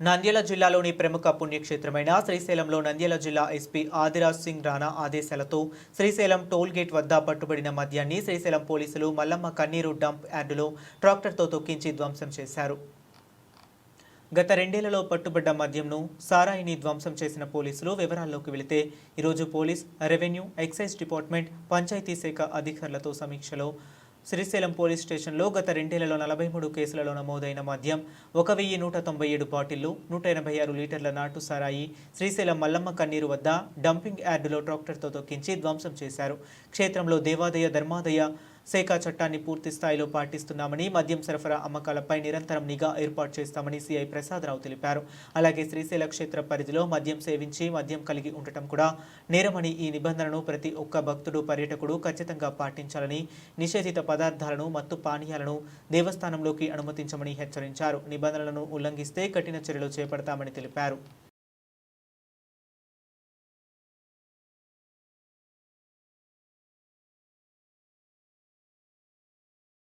నంద్యాల జిల్లాలోని ప్రముఖ పుణ్యక్షేత్రమైన శ్రీశైలంలో నంద్యాల జిల్లా ఎస్పీ ఆదిరాజ్ సింగ్ రాణా ఆదేశాలతో శ్రీశైలం టోల్ గేట్ వద్ద పట్టుబడిన మద్యాన్ని శ్రీశైలం పోలీసులు మల్లమ్మ కన్నీరు డంప్ యార్డులో ట్రాక్టర్తో తొక్కించి ధ్వంసం చేశారు. గత రెండేళ్ళలో పట్టుబడ్డ మద్యంను సారాయిని ధ్వంసం చేసిన పోలీసులు వివరాల్లోకి వెళితే ఈరోజు police revenue excise department panchayat శాఖ అధికారులతో సమీక్షలో శ్రీశైలం పోలీస్ స్టేషన్లో గత రెండేళ్ళలో నలభై మూడు కేసులలో నమోదైన మద్యం ఒక వెయ్యి నూట తొంభై ఏడు బాటిళ్ళు నూట ఎనభై ఆరు లీటర్ల నాటు సారాయి శ్రీశైలం మల్లమ్మ కన్నీరు వద్ద డంపింగ్ యార్డులో ట్రాక్టర్తో తొక్కించి ధ్వంసం చేశారు. క్షేత్రంలో దేవాదయ ధర్మాదయ శాఖ చట్టాన్ని పూర్తి స్థాయిలో పాటిస్తున్నామని మద్యం సరఫరా అమ్మకాలపై నిరంతరం నిఘా ఏర్పాటు చేస్తామని సిఐ ప్రసాదరావు తెలిపారు. అలాగే శ్రీశైల క్షేత్ర పరిధిలో మద్యం సేవించి మద్యం కలిగి ఉండటం కూడా నేరమని ఈ నిబంధనను ప్రతి ఒక్క భక్తుడు పర్యటకుడు ఖచ్చితంగా పాటించాలని నిషేధిత పదార్థాలను మత్తు పానీయాలను దేవస్థానంలోకి అనుమతించమని హెచ్చరించారు. నిబంధనలను ఉల్లంఘిస్తే కఠిన చర్యలు చేపడతామని తెలిపారు.